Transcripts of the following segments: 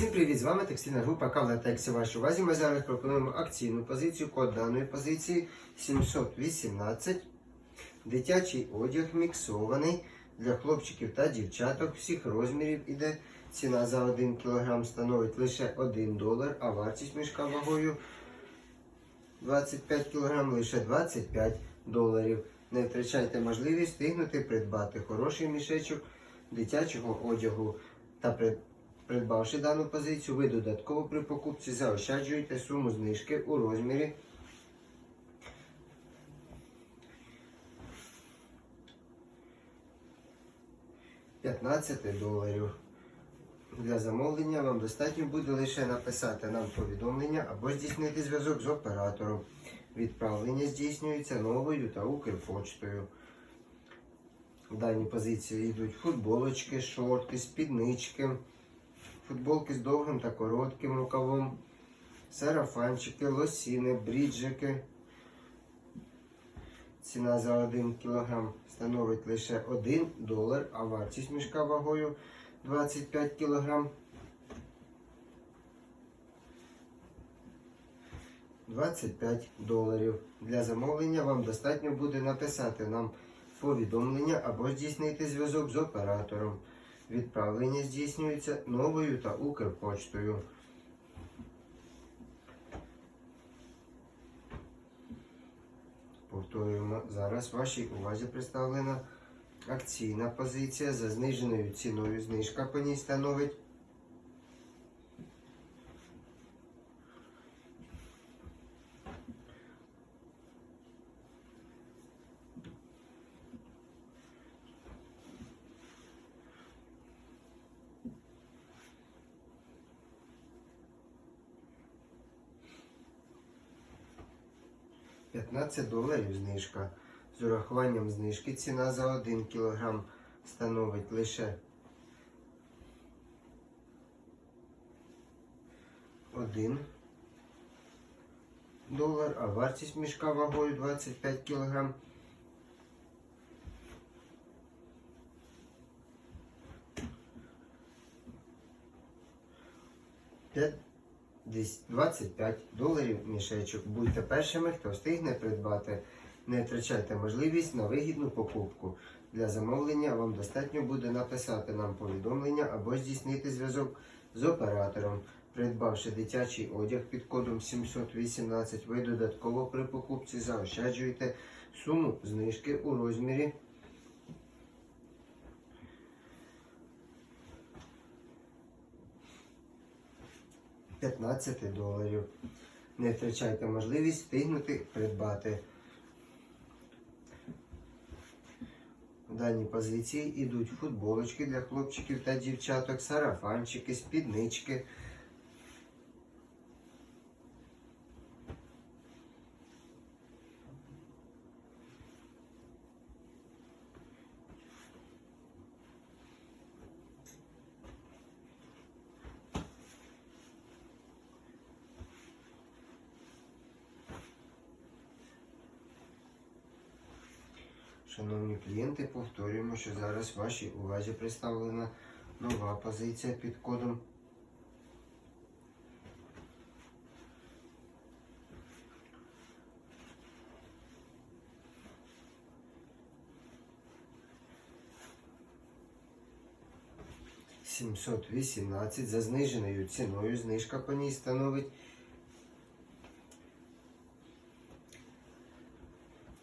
Всім привіт! З вами текстильна група Кавлатекс. Вашій увазі ми зараз пропонуємо акційну позицію. Код даної позиції 718. Дитячий одяг міксований для хлопчиків та дівчаток всіх розмірів іде. Ціна за 1 кг становить лише 1 долар, а вартість мішка вагою 25 кг лише 25 доларів. Не втрачайте можливість встигнути придбати хороший мішечок дитячого одягу та при- Придбавши дану позицію, ви додатково при покупці заощаджуєте суму знижки у розмірі «15 доларів. Для замовлення вам достатньо буде лише написати нам повідомлення або здійснити зв'язок з оператором. Відправлення здійснюється новою та Укрпочтою. В даній позиції йдуть футболочки, шорти, спіднички, футболки з довгим та коротким рукавом, сарафанчики, лосіни, бріджики. Ціна за 1 кг становить лише 1 долар, а вартість мішка вагою 25 кг. 25 доларів. Для замовлення вам достатньо буде написати нам повідомлення або здійснити зв'язок з оператором. Відправлення здійснюється новою та Укрпочтою. Повторюємо, зараз вашій увазі представлена акційна позиція за зниженою ціною. Знижка по ній становить 15 доларів знижка. З урахуванням знижки ціна за 1 кг становить лише 1 долар, а вартість мішка вагою 25 кг десь 25 доларів мішечок. Будьте першими, хто встигне придбати. Не втрачайте можливість на вигідну покупку. Для замовлення вам достатньо буде написати нам повідомлення або здійснити зв'язок з оператором. Придбавши дитячий одяг під кодом 718, ви додатково при покупці заощаджуєте суму знижки у розмірі 15 доларів. Не втрачайте можливість встигнути придбати. В даній позиції йдуть футболочки для хлопчиків та дівчаток, сарафанчики, спіднички. Шановні клієнти, повторюємо, що зараз вашій увазі представлена нова позиція під кодом Сімсот вісімнадцять за зниженою ціною. Знижка по ній становить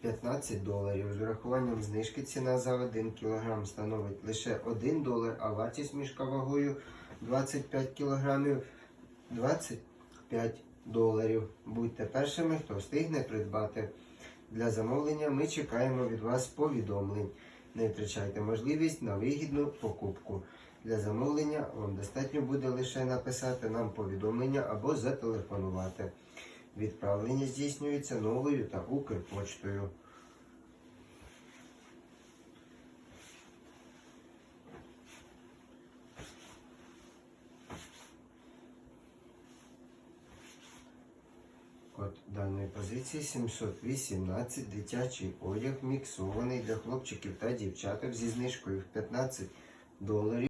15 доларів. З урахуванням знижки ціна за 1 кг становить лише 1 долар, а вартість мішка вагою 25 кг 25 доларів. Будьте першими, хто встигне придбати. Для замовлення ми чекаємо від вас повідомлень. Не втрачайте можливість на вигідну покупку. Для замовлення вам достатньо буде лише написати нам повідомлення або зателефонувати. Відправлення здійснюється новою та Укрпочтою. Код даної позиції 718 дитячий одяг міксований для хлопчиків та дівчаток зі знижкою в 15 доларів.